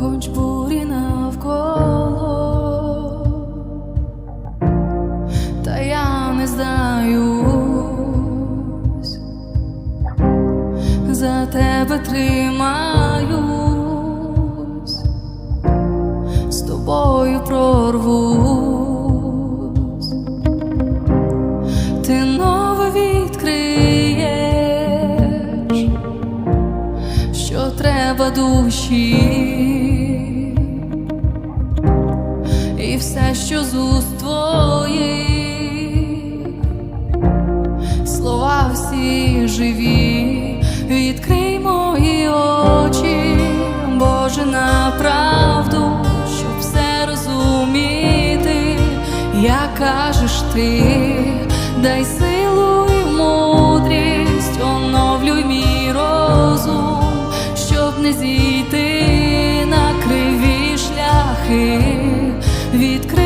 хоч бурі навколо, та я не здаюсь, за тебе тримаюсь, з тобою прорвусь, що треба душі, і все, що з уст твоїх, слова всі живі, відкрий мої очі, Боже, на правду, щоб все розуміти, як кажеш ти, дай не зійти на криві шляхи, відкрий мої